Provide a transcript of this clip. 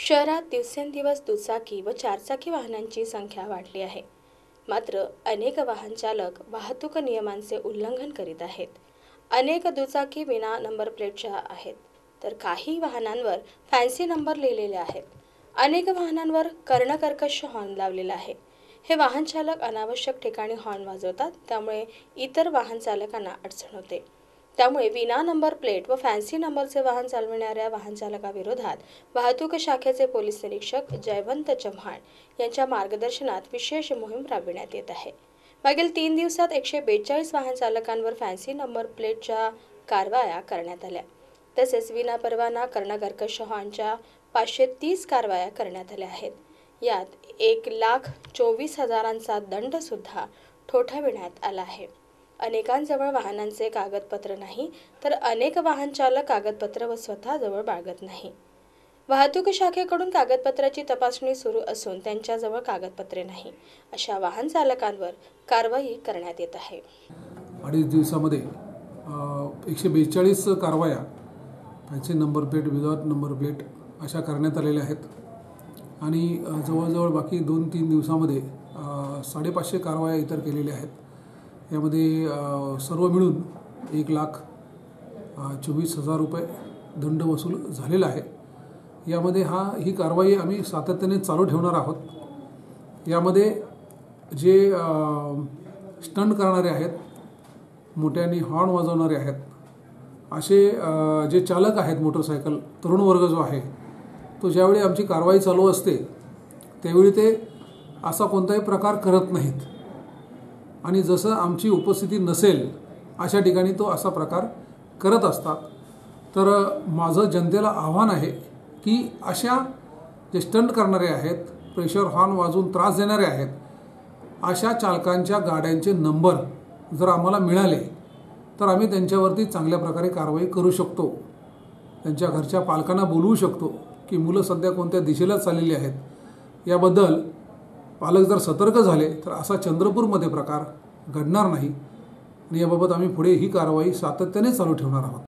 शहरात दिवसेंदिवस दुचाकी व चारचाकी वाहनांची संख्या वाढली आहे. मात्र अनेक वाहन चालक वाहतूक नियमांचे उल्लंघन करीत आहेत. अनेक दुचाकी विना नंबर प्लेटच्या आहेत तर काही वाहनांवर फॅन्सी नंबर लिहिलेले आहेत. अनेक वाहनांवर कर्णकर्कश हॉर्न लावलेला आहे. हे वाहन चालक अनावश्यक ठिकाणी हॉर्न वाजवतात त्यामुळे इतर वाहन चालकांना अडचण होते. त्यामुळे विना नंबर प्लेट व फॅन्सी नंबरचे वाहन चालविणाऱ्या वाहन चालकाविरोधात वाहतूक शाखेचे पोलीस निरीक्षक जयवंत चव्हाण यांच्या मार्गदर्शनात विशेष मोहीम राबविण्यात येत आहे. मागील तीन दिवसात एकशे बेचाळीस वाहन चालकांवर फॅन्सी नंबर प्लेटच्या कारवाया करण्यात आल्या. तसेच विनापरवाना कर्णकर्कश शहांच्या पाचशे तीस कारवाया करण्यात आल्या आहेत. यात एक लाख चोवीस हजारांचा दंडसुद्धा ठोठाविण्यात आला आहे. अनेकांजवळ वाहनांचे कागदपत्र नाही तर अनेक वाहनचालक कागदपत्र व स्वतःजवळ बाळगत नाही. वाहतूक शाखेकडून कागदपत्राची तपासणी सुरू असून त्यांच्याजवळ कागदपत्रे नाही. अशा वाहन चालकांवर कारवाई करण्यात येत आहे. अडीच दिवसामध्ये एकशे बेचाळीस कारवाया त्यांचे number plate without number plate अशा करण्यात आलेल्या आहेत. आणि जवळजवळ बाकी दोन तीन दिवसामध्ये साडेपाचशे कारवाया इतर केलेल्या आहेत. यामध्ये सर्व मिळून एक लाख चोवीस हजार रुपये दंड वसूल झालेला आहे. यामध्ये हा ही कारवाई आम्ही सातत्याने चालू ठेवणार आहोत. यामध्ये जे स्टंट करणारे आहेत मोठ्याने हॉर्न वाजवणारे आहेत असे जे चालक आहेत मोटरसायकल तरुण वर्ग जो आहे तो ज्यावेळी आमची कारवाई चालू असते त्यावेळी ते असा कोणताही प्रकार करत नाहीत. आणि जसं आमची उपस्थिती नसेल अशा ठिकाणी तो असा प्रकार करत असतात. तर माझं जनतेला आव्हान आहे की अशा जे स्टंट करणारे आहेत प्रेशर हॉर्न वाजवून त्रास देणारे आहेत अशा चालकांच्या गाड्यांचे नंबर जर आम्हाला मिळाले तर आम्ही त्यांच्यावरती चांगल्या प्रकारे कारवाई करू शकतो. त्यांच्या घरच्या पालकांना बोलवू शकतो की मुलं सध्या कोणत्या दिशेला चाललेली आहेत? याबद्दल पालक जर सतर्क झाले तर असा चंद्रपूरमध्ये प्रकार घडणार नाही. आणि याबाबत आम्ही पुढे ही कारवाई सातत्याने चालू ठेवणार आहोत.